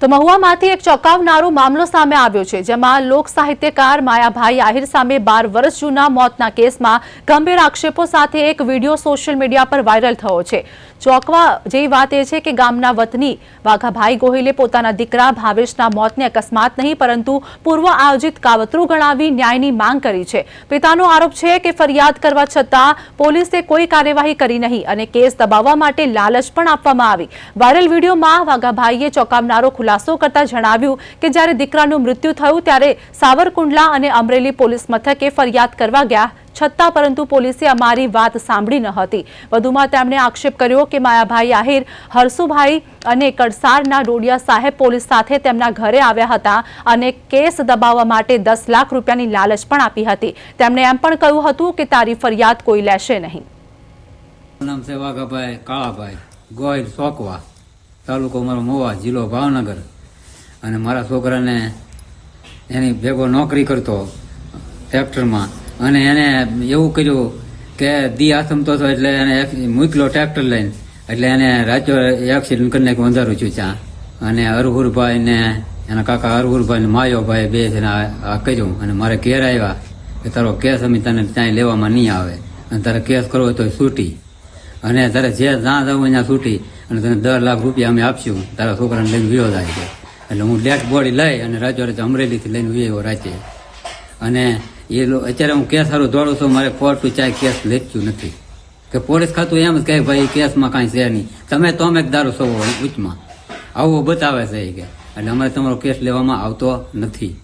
તો મહુવામાંથી એક ચોંકાવનારો મામલો સામે આવ્યો છે, જેમાં લોક સાહિત્યકાર માયાભાઈ આહિર સામે બાર વર્ષ જૂના મોતના કેસમાં ગંભીર આક્ષેપો સાથે એક વીડિયો સોશિયલ મીડિયા પર વાયરલ થયો છે. ચોંકવા જેવી વાત એ છે કે ગામના વતની વાઘાભાઈ ગોહિલે પોતાના દીકરા ભાવેશના મોતને અકસ્માત નહીં, પરંતુ પૂર્વ આયોજિત કાવતરું ગણાવી ન્યાયની માંગ કરી છે. પિતાનો આરોપ છે કે ફરિયાદ કરવા છતાં પોલીસે કોઈ કાર્યવાહી કરી નહીં અને કેસ દબાવવા માટે લાલચ પણ આપવામાં આવી. વાયરલ વિડીયોમાં વાઘાભાઈએ ચોંકાવનારો ખુલાસો કરતા જણાવ્યું કે જ્યારે દીકરાનું મૃત્યુ થયું ત્યારે સાવરકુંડલા અને અમરેલી પોલીસ મથકે ફરિયાદ કરવા ગયા છતાં પરંતુ પોલીસે અમારી વાત સાંભળી ન હતી. વધુમાં તેમણે આક્ષેપ કર્યો કે માયાભાઈ આહિર હરસુભાઈ અને કડસારના ડોડિયા સાહેબ પોલીસ સાથે તેમના ઘરે આવ્યા હતા અને કેસ દબાવવા માટે દસ લાખ રૂપિયાની લાલચ પણ આપી હતી. તેમણે એમ પણ કહ્યું હતું કે તારી ફરિયાદ કોઈ લેશે નહીં. નામ છે કાળાભાઈ, ગોયલ સોકવા. તાલુકો મારો મોવા, જિલ્લો ભાવનગર. અને મારા છોકરાને એની ભેગો નોકરી કરતો ટ્રેક્ટરમાં. અને એને એવું કર્યું કે દી આથમતો હતો એટલે એને મૂકલો ટ્રેક્ટર લઈને. એટલે એને રાજ્ય એક્સિડન્ટ કરીને નાખ્યું છું ત્યાં. અને અરહુરભાઈ ને એના કાકા અરહુરભાઈ ને માયોભાઈ બે છે આ કર્યું. અને મારે ઘેર આવ્યા કે તારો કેસ અમે તને ત્યાં લેવામાં નહીં આવે. અને તારે કેસ કરવો તો છૂટી. અને તારે જે જ્યાં જવું ત્યાં છૂટી. અને તને દસ લાખ રૂપિયા અમે આપશું. તારા છોકરાને લઈને વિયો જાય છે. એટલે હું ડેડ બોડી લઈ અને રાજ્યો અમરેલીથી લઈને વિયો રાજ્ય અને એ અત્યારે હું કેસ સારું દોડું છું, મારે કોર્ટ ચાય કેસ લેચ્યું નથી. કે પોલીસ ખાતું એમ જ કહે, ભાઈ કેસમાં કાંઈ છે નહીં. તમે તો અમે દારૂ છો ઉચ્ચમાં આવું બતાવે છે કે. એટલે અમારે તમારો કેસ લેવામાં આવતો નથી.